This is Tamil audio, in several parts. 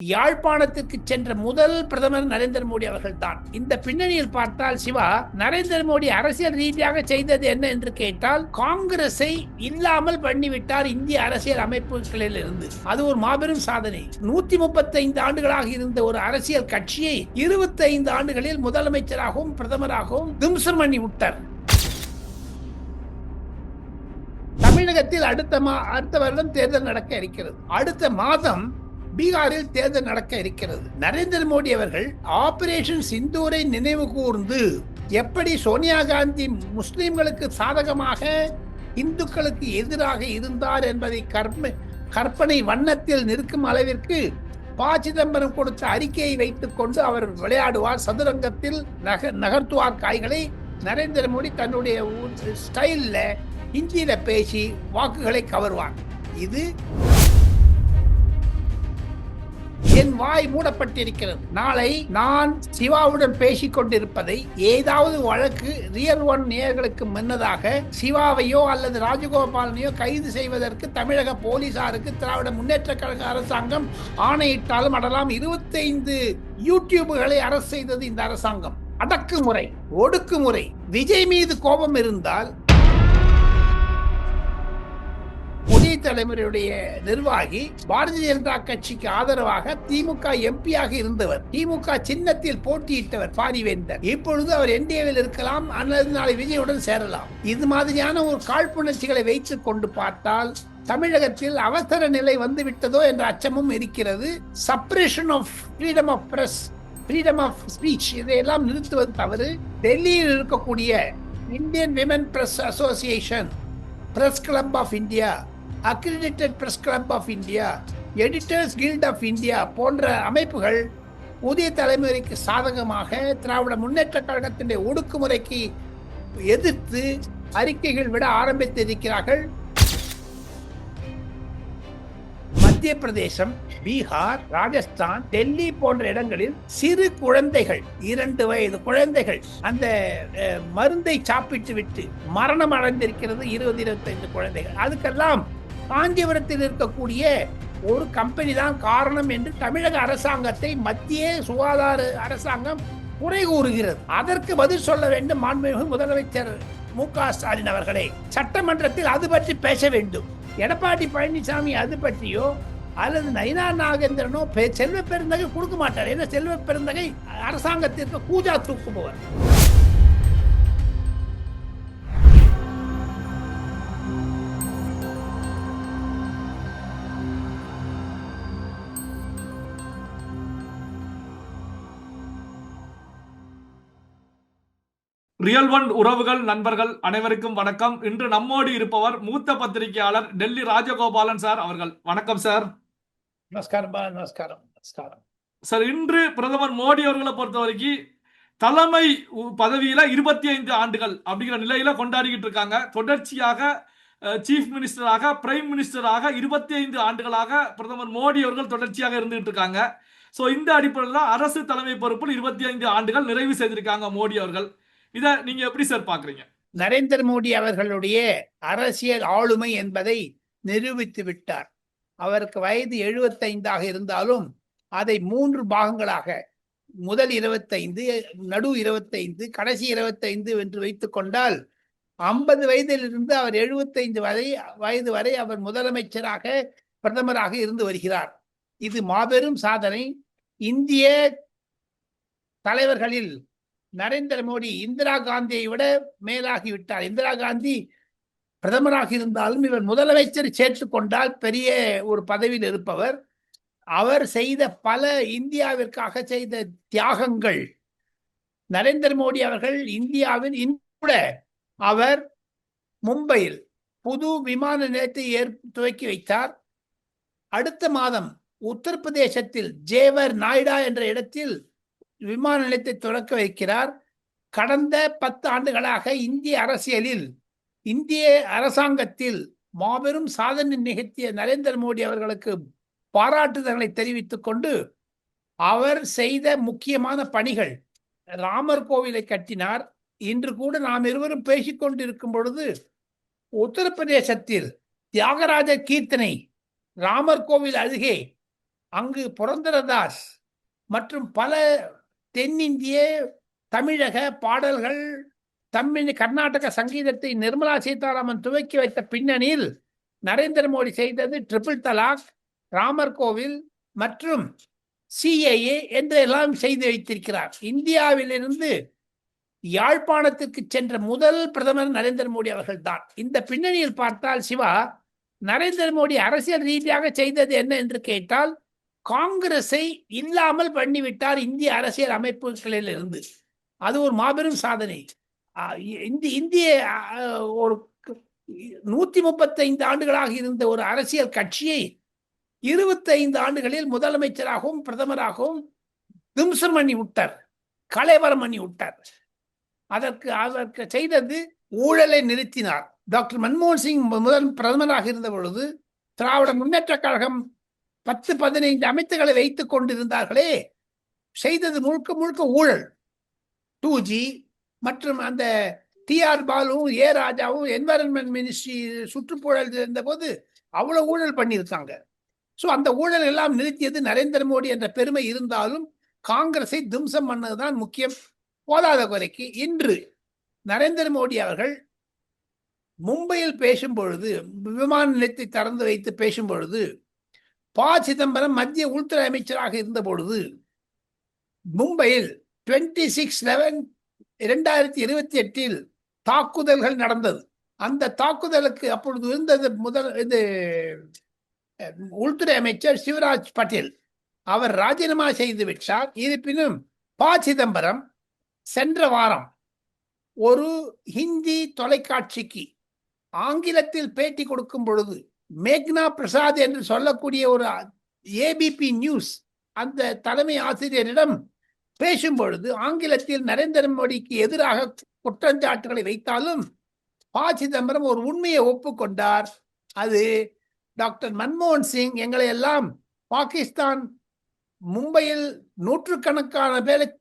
யாழ்ப்பாணத்திற்கு சென்ற முதல் பிரதமர் நரேந்திர மோடி அவர்கள் தான் இந்த பின்னணியில் பார்த்தால் சிவா நரேந்திர மோடி அரசியல் ரீதியாக செய்தது என்ன என்று கேட்டால் காங்கிரஸை இல்லாமல் பண்ணிவிட்டார் இந்திய அரசியல் அமைப்புகளில் இருந்து அது ஒரு மாபெரும் சாதனை. நூத்தி முப்பத்தி ஐந்து ஆண்டுகளாக இருந்த ஒரு அரசியல் கட்சியை இருபத்தி ஐந்து ஆண்டுகளில் முதலமைச்சராகவும் பிரதமராகவும் திம்சம் பண்ணி விட்டார். தமிழகத்தில் அடுத்த மா அடுத்த வருடம் தேர்தல் நடக்க இருக்கிறது. அடுத்த மாதம் பீகாரில் தேர்தல் நடக்க இருக்கிறது. நரேந்திர மோடி அவர்கள் ஆபரேஷன் சிந்தூரை நினைவு கூர்ந்து எப்படி சோனியா காந்தி முஸ்லிம்களுக்கு சாதகமாக இந்துக்களுக்கு எதிராக இருந்தார் என்பதை கற்ப கற்பனை வண்ணத்தில் நிற்கும் அளவிற்கு ப சிதம்பரம் கொடுத்த அறிக்கையை வைத்துக் கொண்டு அவர் விளையாடுவார். சதுரங்கத்தில் நக நகர்த்துவார் காய்களை. நரேந்திர மோடி தன்னுடைய ஸ்டைலில் இந்தியில பேசி வாக்குகளை கவர்வார். இது என் வாய் மூடப்பட்டிருக்கிறது. நாளை நான் சிவாவுடன் பேசிக் கொண்டிருப்பதை ஏதாவது வழக்கு ரியல் ஒன் நேயர்களுக்கு முன்னதாக சிவாவையோ அல்லது ராஜகோபாலனையோ கைது செய்வதற்கு தமிழக போலீசாருக்கு திராவிட முன்னேற்ற கழக அரசாங்கம் ஆணையிட்டாலும் அடலாம் இருபத்தைந்து யூடியூபுகளை அரசு செய்தது இந்த அரசாங்கம். அடக்குமுறை ஒடுக்குமுறை. விஜய் மீது கோபம் இருந்தால் புதிய தலைமுறையுடைய நிர்வாகி பாரதிய ஜனதா கட்சிக்கு ஆதரவாக திமுக எம்பியாக இருந்தவர். திமுக சின்னத்தில் போட்டியிட்டவர் பாரிவேந்தர். இப்பொழுது அவர் என்டிஏவில் இருக்கலாம் அல்லது நாளை விஜயுடன் சேரலாம். இது மாதிரியான ஒரு காழ்ப்புணர்ச்சிகளை வைத்துக் கொண்டு பார்த்தால் தமிழகத்தில் அவசர நிலை வந்து விட்டதோ என்ற அச்சமும் இருக்கிறது. Suppression of freedom of press freedom of speech இதையெல்லாம் நிறுத்துவது தவறு. டெல்லியில் இருக்கக்கூடிய Indian women press association press club of India accredited press club of India editors guild of India போன்ற அமைப்புகள் புதிய தலைமுறைக்கு சாதகமாக திராவிட முன்னேற்ற கழகத்தினுடைய ஒடுக்குமுறைக்கு எதிர்த்து அறிக்கைகள் விட ஆரம்பித்திருக்கிறார்கள். மத்திய பிரதேசம் பீகார் ராஜஸ்தான் டெல்லி போன்ற இடங்களில் சிறு குழந்தைகள் இரண்டு வயது குழந்தைகள் அந்த மருந்தை சாப்பிட்டு விட்டு மரணம் அடைந்திருக்கிறது இருபது இருபத்தைந்து குழந்தைகள். அதுக்கெல்லாம் காஞ்சிபுரத்தில் இருக்கக்கூடிய ஒரு கம்பெனி தான் காரணம் என்று தமிழக அரசாங்கத்தை மத்திய சுகாதார அரசாங்கம் குறை கூறுகிறது. அதற்கு பதில் சொல்ல வேண்டும் மாண்புமிகு முதலமைச்சர் மு க ஸ்டாலின் அவர்களே. சட்டமன்றத்தில் அது பற்றி பேச வேண்டும். எடப்பாடி பழனிசாமி அது பற்றியோ அல்லது நயினா நாகேந்திரனோ செல்வ பெருந்தகை கொடுக்க மாட்டார். ஏன்னா செல்வ பெருந்தகை அரசாங்கத்திற்கு கூஜா தூக்குபவர். ரியல் ஒன் உறவுகள் நண்பர்கள் அனைவருக்கும் வணக்கம். இன்று நம்மோடு இருப்பவர் மூத்த பத்திரிகையாளர் டெல்லி ராஜகோபாலன் சார் அவர்கள். வணக்கம் சார். நமஸ்காரம் நமஸ்காரம் நமஸ்காரம். சார் இன்று பிரதமர் மோடி அவர்களை பொறுத்த வரைக்கும் தலைமை பதவியில இருபத்தி ஐந்து ஆண்டுகள் அப்படிங்கிற நிலையில கொண்டாடிக்கிட்டு இருக்காங்க. தொடர்ச்சியாக சீஃப் மினிஸ்டராக பிரைம் மினிஸ்டராக இருபத்தி ஐந்து ஆண்டுகளாக பிரதமர் மோடி அவர்கள் தொடர்ச்சியாக இருந்துகிட்டு இருக்காங்க. ஸோ இந்த அடிப்படையில் அரசு தலைமை பொறுப்பில் இருபத்தி ஐந்து ஆண்டுகள் நிறைவு செய்திருக்காங்க மோடி அவர்கள். இத நீங்க எப்படி சார் பாக்குறீங்க? நரேந்திர மோடி அவர்களுடைய அரசியல் ஆளுமை என்பதை நிரூபித்து விட்டார். அவருக்கு வயது எழுபத்தைந்தாக இருந்தாலும் அதை மூன்று பாகங்களாக முதல் இருபத்தைந்து நடு இருபத்தைந்து கடைசி இருபத்தைந்து என்று வைத்து கொண்டால் ஐம்பது வயதிலிருந்து அவர் எழுபத்தைந்து வரை வயது வரை அவர் முதலமைச்சராக பிரதமராக இருந்து வருகிறார். இது மாபெரும் சாதனை. இந்திய தலைவர்களில் நரேந்திர மோடி இந்திரா காந்தியை விட மேலாகிவிட்டார் இந்திரா காந்தி பிரதமராக இருந்தாலும் இவர் முதலமைச்சர் சேர்த்துக்கொண்டால் பெரிய ஒரு பதவியில் இருப்பவர். அவர் செய்த பல இந்தியாவிற்காக செய்த தியாகங்கள். நரேந்திர மோடி அவர்கள் இந்தியாவில் இன்று கூட அவர் மும்பையில் புது விமான நிலையத்தை ஏற் துவக்கி வைத்தார். அடுத்த மாதம் உத்தரப்பிரதேசத்தில் ஜேவர் நாய்டா என்ற இடத்தில் விமான நிலையத்தை தொடக்க வைக்கிறார். கடந்த பத்து ஆண்டுகளாக இந்திய அரசியலில் இந்திய அரசாங்கத்தில் மாபெரும் சாதனை நிகழ்த்திய நரேந்திர மோடி அவர்களுக்கு பாராட்டுதல்களை தெரிவித்துக் கொண்டு அவர் செய்த முக்கியமான பணிகள் ராமர் கோவிலை கட்டினார். இன்று கூட நாம் இருவரும் பேசிக்கொண்டிருக்கும் பொழுது உத்தரப்பிரதேசத்தில் தியாகராஜ கீர்த்தனை ராமர் கோவில் அருகே அங்கு புரந்தரதாஸ் மற்றும் பல தென்னிந்திய தமிழக பாடல்கள் தமிழ் கர்நாடக சங்கீதத்தை நிர்மலா சீதாராமன் துவக்கி வைத்த பின்னணியில் நரேந்திர மோடி செய்தது ட்ரிபிள் தலாக் ராமர் கோவில் மற்றும் சிஏஏ என்றெல்லாம் செய்து வைத்திருக்கிறார். இந்தியாவிலிருந்து யாழ்ப்பாணத்திற்கு சென்ற முதல் பிரதமர் நரேந்திர மோடி அவர்கள்தான். இந்த பின்னணியில் பார்த்தால் சிவா நரேந்திர மோடி அரசியல் ரீதியாக செய்தது என்ன என்று கேட்டால் காங்கிரஸை இல்லாமல் பண்ணிவிட்டார் இந்திய அரசியல் அமைப்புகளில் இருந்து அது ஒரு மாபெரும் சாதனை. இந்தி இந்திய ஒரு நூத்தி முப்பத்தைந்து ஆண்டுகளாக இருந்த ஒரு அரசியல் கட்சியை இருபத்தைந்து ஆண்டுகளில் முதலமைச்சராகவும் பிரதமராகவும் திம்சம் பண்ணி விட்டார் கலைவரம் பண்ணி விட்டார் அதற்கு அதற்கு செய்தது ஊழலை நிறுத்தினார். டாக்டர் மன்மோகன் சிங் முதல் பிரதமராக இருந்த பொழுது திராவிட முன்னேற்ற கழகம் பத்து பதினைந்து அமைத்துகளை வைத்துக் கொண்டிருந்தார்களே. செய்தது முழுக்க முழுக்க ஊழல். டூ ஜி மற்றும் அந்த டி ஆர் பாலுவும் ஏ ராஜாவும் என்வரன்மெண்ட் மினிஸ்ட்ரி சுற்றுச்சூழல் இருந்த போது அவ்வளவு ஊழல் பண்ணியிருக்காங்க. ஸோ அந்த ஊழல் எல்லாம் நிறுத்தியது நரேந்திர மோடி என்ற பெருமை இருந்தாலும் காங்கிரஸை தும்சம் பண்ணதுதான் முக்கியம். போதாத குறைக்கு இன்று நரேந்திர மோடி அவர்கள் மும்பையில் பேசும் பொழுது விமான நிலையத்தை திறந்து வைத்து பேசும் பொழுது ப சிதம்பரம் மத்திய உள்துறை அமைச்சராக இருந்த பொழுது மும்பையில் டுவெண்ட்டி சிக்ஸ் லெவன் இரண்டாயிரத்தி இருபத்தி எட்டில் தாக்குதல்கள் நடந்தது. அந்த தாக்குதலுக்கு அப்பொழுது இருந்தது முதல் இது உள்துறை அமைச்சர் சிவராஜ் பட்டேல். அவர் ராஜினாமா செய்து விட்டார். இருப்பினும் ப சிதம்பரம் சென்ற வாரம் ஒரு ஹிந்தி தொலைக்காட்சிக்கு ஆங்கிலத்தில் பேட்டி கொடுக்கும் பொழுது மேக்னா பிரசாத் என்று சொல்லக்கூடிய ஒரு ஏபிபி நியூஸ் அந்த தலைமை ஆசிரியரிடம் பேசும் பொழுது ஆங்கிலத்தில் நரேந்திர மோடிக்கு எதிராக குற்றஞ்சாட்டுகளை வைத்தாலும் ப. சிதம்பரம் ஒரு உண்மையை ஒப்புக்கொண்டார். அது டாக்டர் மன்மோகன் சிங் எங்களை எல்லாம் பாகிஸ்தான் மும்பையில் நூற்றுக்கணக்கான பேரை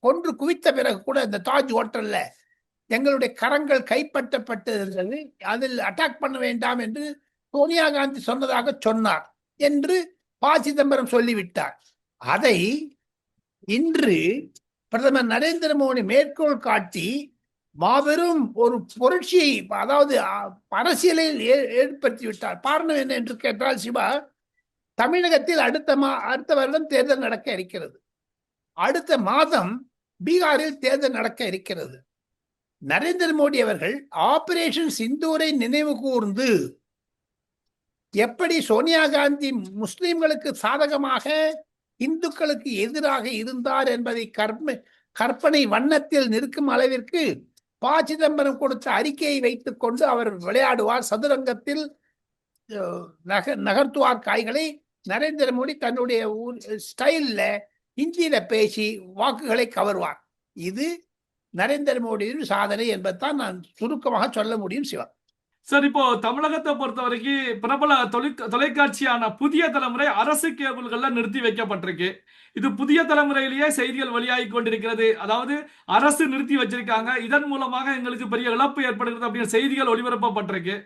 கொன்று குவித்த பிறகு கூட இந்த தாஜ் ஹோட்டல்ல எங்களுடைய கரங்கள் கைப்பற்றப்பட்டிருந்தது அதில் அட்டாக் பண்ண வேண்டாம் என்று சோனியா காந்தி சொன்னதாக சொன்னார் என்று ப சிதம்பரம் சொல்லிவிட்டார். அதை இன்று பிரதமர் நரேந்திர மோடி மேற்கோள் காட்டி மாபெரும் ஒரு புரட்சியை அதாவது அ- அரசியலில் ஏ- ஏற்படுத்தி விட்டார். காரணம் என்ன என்று கேட்டால் சிவா தமிழகத்தில் அடுத்த மா அடுத்த வருடம் தேர்தல் நடக்க இருக்கிறது. அடுத்த மாதம் பீகாரில் தேர்தல் நடக்க இருக்கிறது. நரேந்திர மோடி அவர்கள் ஆபரேஷன் சிந்தூரை நினைவு கூர்ந்து எப்படி சோனியா காந்தி முஸ்லிம்களுக்கு சாதகமாக இந்துக்களுக்கு எதிராக இருந்தார் என்பதை கற்ப கற்பனை வண்ணத்தில் நிற்கும் அளவிற்கு ப. சிதம்பரம் கொடுத்த அறிக்கையை வைத்துக் கொண்டு அவர் விளையாடுவார். சதுரங்கத்தில் நக நகர்த்துவார் காய்களை. நரேந்திர மோடி தன்னுடைய ஸ்டைலில் இந்தியில பேசி வாக்குகளை கவர்வார். இது நரேந்திர மோடியின் சாதனை என்பதுதான் நான் சுருக்கமாக சொல்ல முடியும் சிவா. சார் இப்போ தமிழகத்தை பொறுத்த வரைக்கும் பிரபல தொலை தொலைக்காட்சியான புதிய தலைமுறை அரசு கேபிள்கள்ல நிறுத்தி வைக்கப்பட்டிருக்கு. இது புதிய தலைமுறையிலேயே செய்திகள் வெளியாகி கொண்டிருக்கிறது. அதாவது அரசு நிறுத்தி வச்சிருக்காங்க. இதன் மூலமாக எங்களுக்கு பெரிய இழப்பு ஏற்படுகிறது அப்படின்னு செய்திகள் ஒளிபரப்பப்பட்டிருக்கு.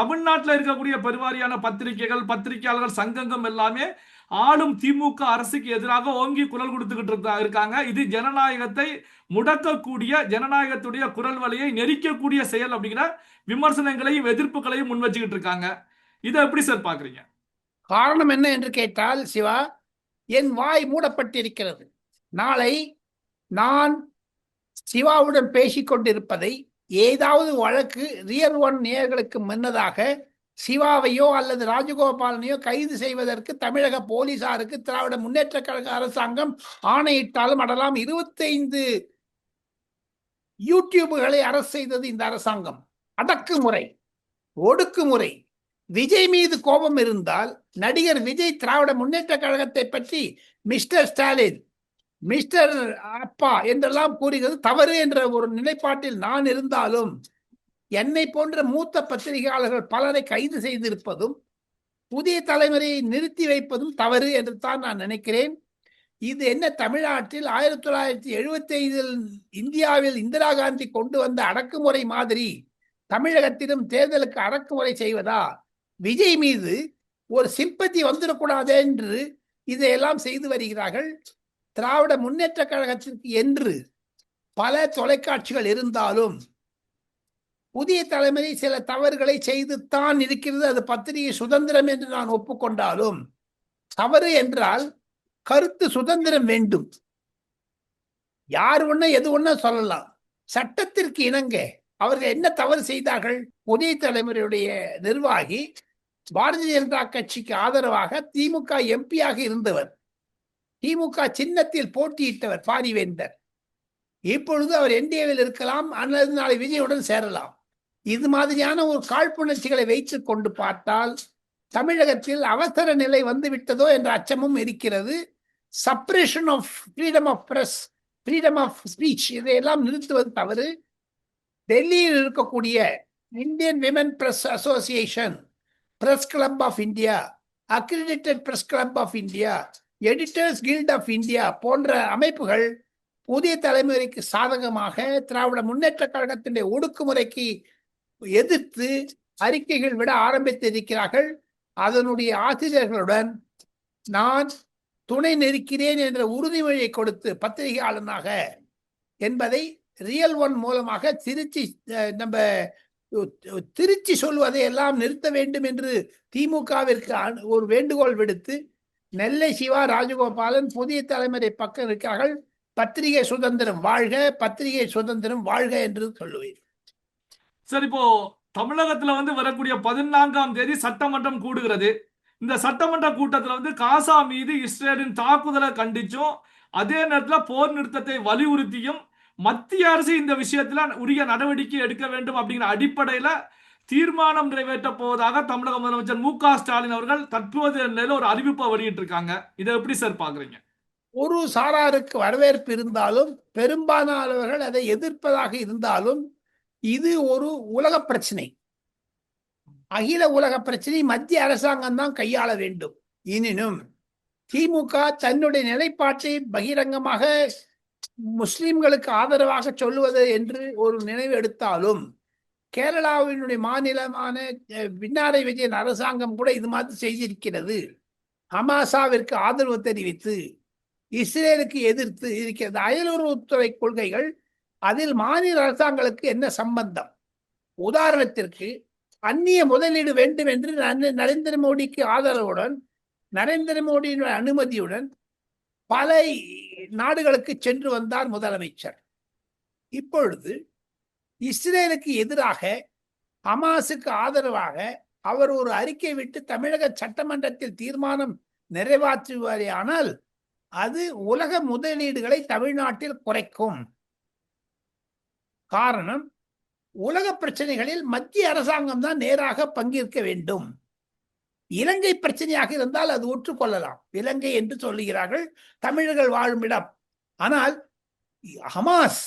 தமிழ்நாட்டில் இருக்கக்கூடிய பெருவாரியான பத்திரிகைகள் பத்திரிகையாளர்கள் சங்கங்கள் எல்லாமே ஆளும் திமுக அரசுக்கு எதிராக ஓங்கி குரல் கொடுத்துக்கிட்டு இருக்காங்க. இது ஜனநாயகத்தை முடக்கக்கூடிய ஜனநாயகத்துடைய குரல் வலையை நெரிக்கக்கூடிய செயல் அப்படிங்கிற விமர்சனங்களையும் எதிர்ப்புகளையும் முன் வச்சுக்கிட்டு இருக்காங்க. இதை எப்படி சார் பாக்குறீங்க காரணம் என்ன என்று கேட்டால் சிவா என் வாய் மூடப்பட்டிருக்கிறது. நாளை நான் சிவாவுடன் பேசிக் கொண்டிருப்பதை ஏதாவது வழக்கு ரியல் ஒன் நேர்களுக்கு முன்னதாக சிவாவையோ அல்லது ராஜகோபாலனையோ கைது செய்வதற்கு தமிழக போலீசாருக்கு திராவிட முன்னேற்ற கழக அரசாங்கம் ஆணையிட்டாலும் அடலாம் இருபத்தைந்து யூடியூபுகளை அரசு செய்தது இந்த அரசாங்கம். அடக்குமுறை ஒடுக்குமுறை. விஜய் மீது கோபம் இருந்தால் நடிகர் விஜய் திராவிட முன்னேற்ற கழகத்தை பற்றி மிஸ்டர் ஸ்டாலின் மிஸ்டர் அப்பா என்றெல்லாம் கூறுகிறது. தவறு என்ற ஒரு நிலைப்பாட்டில் நான் இருந்தாலும் என்னை போன்ற மூத்த பத்திரிகையாளர்கள் பலரை கைது செய்திருப்பதும் புதிய தலைமுறையை நிறுத்தி வைப்பதும் தவறு என்று தான் நான் நினைக்கிறேன். இது என்ன தமிழ்நாட்டில் ஆயிரத்தி தொள்ளாயிரத்தி எழுபத்தி ஐந்தில் இந்தியாவில் இந்திரா காந்தி கொண்டு வந்த அடக்குமுறை மாதிரி தமிழகத்திலும் தேர்தலுக்கு அடக்குமுறை செய்வதா? விஜய் மீது ஒரு சிம்பத்தி வந்துடக்கூடாது என்று இதையெல்லாம் செய்து வருகிறார்கள். திராவிட முன்னேற்ற கழகத்திற்கு என்று பல தொலைக்காட்சிகள் இருந்தாலும் புதிய தலைமுறை சில தவறுகளை செய்து தான் இருக்கிறது. அது பத்திரிகை சுதந்திரம் என்று நான் ஒப்புக்கொண்டாலும் தவறு என்றால் கருத்து சுதந்திரம் வேண்டும். யார் ஒண்ணு எது ஒண்ணு சொல்லலாம். சட்டத்திற்கு இணங்க அவர்கள் என்ன தவறு செய்தார்கள்? புதிய தலைமுறையுடைய நிர்வாகி பாரதிய ஜனதா கட்சிக்கு ஆதரவாக திமுக எம்பியாக இருந்தவர். திமுக சின்னத்தில் போட்டியிட்டவர் பாரிவேந்தர். இப்பொழுது அவர் என்டிஏவில் இருக்கலாம். அல்லது நாளை விஜயுடன் சேரலாம். இது மாதிரியான ஒரு காழ்ப்புணர்ச்சிகளை வைத்து கொண்டு பார்த்தால் தமிழகத்தில் அவசர நிலை வந்து விட்டதோ என்ற அச்சமும் இருக்கிறது. Suppression of freedom of press freedom of speech இதையெல்லாம் நிறுத்துவது தவறு. டெல்லியில் இருக்கக்கூடிய Indian women press association press club of India accredited press club of India editors guild of India போன்ற அமைப்புகள் புதிய தலைமுறைக்கு சாதகமாக திராவிட முன்னேற்ற கழகத்தினுடைய ஒடுக்குமுறைக்கு எதிர்த்து அறிக்கைகள் விட ஆரம்பித்திருக்கிறார்கள். அதனுடைய ஆசிரியர்களுடன் நான் துணை நிற்கிறேன் என்ற உறுதிமொழியை கொடுத்து பத்திரிகையாளனாக என்பதை ரியல் ஒன் மூலமாக திருச்சி நம்ம திருச்சி சொல்வதை எல்லாம் நிறுத்த வேண்டும் என்று திமுகவிற்கு ஒரு வேண்டுகோள் விடுத்து நெல்லை சிவா ராஜகோபாலன் புதிய தலைமுறை பக்கம் இருக்கிறார்கள் பத்திரிகை சுதந்திரம் வாழ்க பத்திரிகை சுதந்திரம் வாழ்க என்று சொல்லுவேன். சரி இப்போ தமிழகத்துல வந்து வரக்கூடிய பதினான்காம் தேதி சட்டமன்றம் கூடுகிறது. இந்த சட்டமன்ற கூட்டத்துல வந்து காசா மீது இஸ்ரேலின் தாக்குதலை கண்டிச்சும் அதே நேரத்துல போர் நிறுத்தத்தை வலியுறுத்தியும் மத்திய அரசு இந்த விஷயத்துல உரிய நடவடிக்கை எடுக்க வேண்டும் அப்படிங்கிற அடிப்படையில தீர்மானம் நிறைவேற்ற போவதாக தமிழக முதலமைச்சர் மு க ஸ்டாலின் அவர்கள் தற்போதைய நிலையில ஒரு அறிவிப்பை வெளியிட்டிருக்காங்க. இதை எப்படி சார் பாக்குறீங்க ஒரு சாராருக்கு வரவேற்பு இருந்தாலும் பெரும்பாலானவர்கள் அதை எதிர்ப்பதாக இருந்தாலும் இது ஒரு உலக பிரச்சனை. அகில உலக பிரச்சனை மத்திய அரசாங்கம் தான் கையாள வேண்டும். எனினும் திமுக தன்னுடைய நிலைப்பாட்டை பகிரங்கமாக முஸ்லிம்களுக்கு ஆதரவாக சொல்லுவது என்று ஒரு நினைவு எடுத்தாலும் கேரளாவினுடைய மாநிலமான விண்ணாரை பின்னாரை விஜயன் அரசாங்கம் கூட இது மாதிரி செய்திருக்கிறது. ஹமாசாவிற்கு ஆதரவு தெரிவித்து இஸ்ரேலுக்கு எதிர்த்து இருக்கிறது. அயலுறவுத்துறை கொள்கைகள் அதில் மாநில அரசாங்களுக்கு என்ன சம்பந்தம்? உதாரணத்திற்கு அந்நிய முதலீடு வேண்டும் என்று நரேந்திர மோடிக்கு ஆதரவுடன் நரேந்திர மோடியின் அனுமதியுடன் பல நாடுகளுக்கு சென்று வந்தார் முதலமைச்சர். இப்பொழுது இஸ்ரேலுக்கு எதிராக ஹமாஸுக்கு ஆதரவாக அவர் ஒரு அறிக்கை விட்டு தமிழக சட்டமன்றத்தில் தீர்மானம் நிறைவேற்றுவாரே ஆனால் அது உலக முதலீடுகளை தமிழ்நாட்டில் குறைக்கும். காரணம் உலக பிரச்சனைகளில் மத்திய அரசாங்கம் தான் நேராக பங்கேற்க வேண்டும். இலங்கை பிரச்சனையாக இருந்தால் அது ஒற்றுக்கொள்ளலாம். இலங்கை என்று சொல்லுகிறார்கள் தமிழர்கள் வாழும் இடம். ஆனால் ஹமாஸ்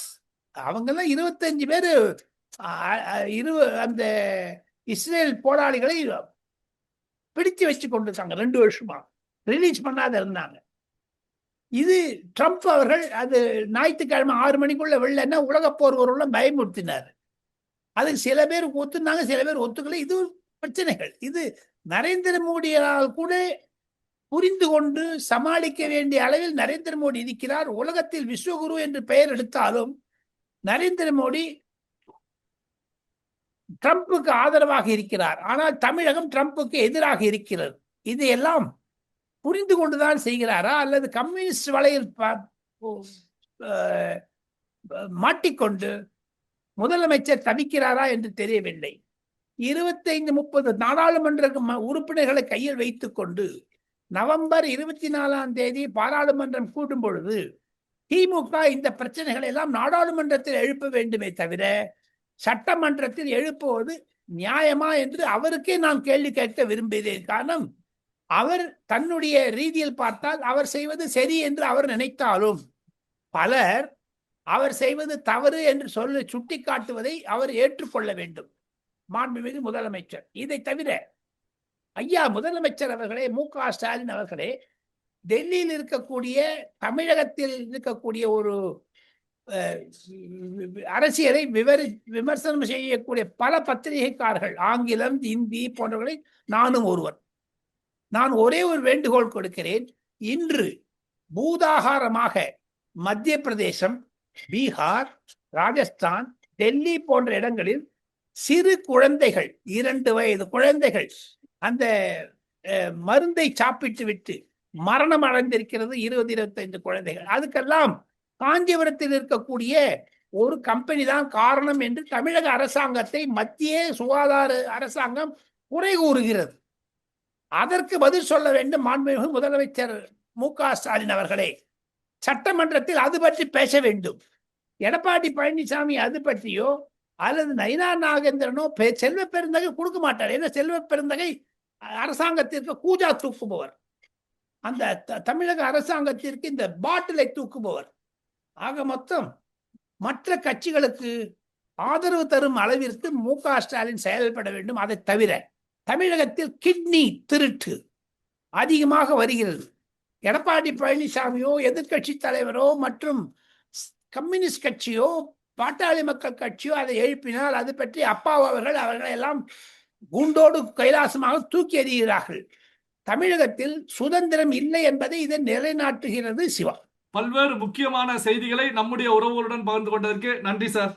அவங்கெல்லாம் இருபத்தஞ்சு பேர் இரு அந்த இஸ்ரேல் போராளிகளை பிடித்து வச்சு கொண்டிருக்காங்க. ரெண்டு வருஷமா. ரிலீஸ் பண்ணாத இருந்தாங்க. இது ட்ரம்ப் அவர்கள் அது ஞாயிற்றுக்கிழமை ஆறு மணிக்குள்ள வெளிலன்னா உலகப் போர் பயமுறுத்தினார். அதுக்கு சில பேர் ஒத்துனாங்க சில பேர் ஒத்துக்கல. இது பிரச்சனைகள். இது நரேந்திர மோடியால் கூட புரிந்து கொண்டு சமாளிக்க வேண்டிய அளவில் நரேந்திர மோடி இருக்கிறார். உலகத்தில் விஸ்வகுரு என்று பெயர் எடுத்தாலும் நரேந்திர மோடி ட்ரம்ப்புக்கு ஆதரவாக இருக்கிறார். ஆனால் தமிழகம் ட்ரம்புக்கு எதிராக இருக்கிறது. இதையெல்லாம் புரிந்து கொண்டுதான் செய்கிறாரா? அல்லது கம்யூனிஸ்ட் வலையில் ப- மாட்டிக்கொண்டு முதலமைச்சர் தவிக்கிறாரா என்று தெரியவில்லை. இருபத்தைந்து முப்பது நாடாளுமன்ற ம- உறுப்பினர்களை கையில் வைத்துக் கொண்டு நவம்பர் இருபத்தி நாலாம் தேதி பாராளுமன்றம் கூடும் பொழுது திமுக இந்த பிரச்சனைகளை எல்லாம் நாடாளுமன்றத்தில் எழுப்ப வேண்டுமே தவிர சட்டமன்றத்தில் எழுப்புவது நியாயமா என்று அவருக்கே நான் கேள்வி கேட்க விரும்புகிறேன். காரணம் அவர் தன்னுடைய ரீதியில் பார்த்தால் அவர் செய்வது சரி என்று அவர் நினைத்தாலும் பலர் அவர் செய்வது தவறு என்று சொல்லி சுட்டிக்காட்டுவதை அவர் ஏற்றுக்கொள்ள வேண்டும். மாண்புமிகு முதலமைச்சர். இதை தவிர ஐயா முதலமைச்சர் அவர்களே மு க ஸ்டாலின் அவர்களே டெல்லியில் இருக்கக்கூடிய தமிழகத்தில் இருக்கக்கூடிய ஒரு அரசியலை விவரி விமர்சனம் செய்யக்கூடிய பல பத்திரிகைக்காரர்கள் ஆங்கிலம் இந்தி போன்றவர்களை நானும் ஒருவர். நான் ஒரே ஒரு வேண்டுகோள் கொடுக்கிறேன். இன்று பூதாகாரமாக மத்திய பிரதேசம் பீகார் ராஜஸ்தான் டெல்லி போன்ற இடங்களில் சிறு குழந்தைகள் இரண்டு வயது குழந்தைகள் அந்த மருந்தை சாப்பிட்டு விட்டு மரணம் அடைந்திருக்கிறது இருபது இருபத்தைந்து குழந்தைகள். அதுக்கெல்லாம் காஞ்சிபுரத்தில் இருக்கக்கூடிய ஒரு கம்பெனி தான் காரணம் என்று தமிழக அரசாங்கத்தை மத்திய சுகாதார அரசாங்கம் குறை கூறுகிறது. அதற்கு பதில் சொல்ல வேண்டும் மாண்புமிகு முதலமைச்சர் மு க ஸ்டாலின் அவர்களே. சட்டமன்றத்தில் அது பற்றி பேச வேண்டும். எடப்பாடி பழனிசாமி அது பற்றியோ அல்லது நயினா நாகேந்திரனோ செல்வ பெருந்தகை கொடுக்க மாட்டார். ஏன்னா செல்வ பெருந்தகை அரசாங்கத்திற்கு கூஜா தூக்குபவர். அந்த த- தமிழக அரசாங்கத்திற்கு இந்த பாட்டிலை தூக்குபவர். ஆக மொத்தம் மற்ற கட்சிகளுக்கு ஆதரவு தரும் அளவிற்கு மு க ஸ்டாலின் செயல்பட வேண்டும். அதை தவிர தமிழகத்தில் கிட்னி திருட்டு அதிகமாக வருகிறது. எடப்பாடி பழனிசாமியோ எதிர்க்கட்சி தலைவரோ மற்றும் கம்யூனிஸ்ட் கட்சியோ பாட்டாளி மக்கள் கட்சியோ அதை எழுப்பினால் அது பற்றி அப்பா அவர்கள் அவர்களை எல்லாம் குண்டோடு கைலாசமாக தூக்கி எறிகிறார்கள். தமிழகத்தில் சுதந்திரம் இல்லை என்பதை இதை நிலைநாட்டுகிறது சிவா. பல்வேறு முக்கியமான செய்திகளை நம்முடைய உறவுகளுடன் பகிர்ந்து கொண்டதற்கு நன்றி சார்.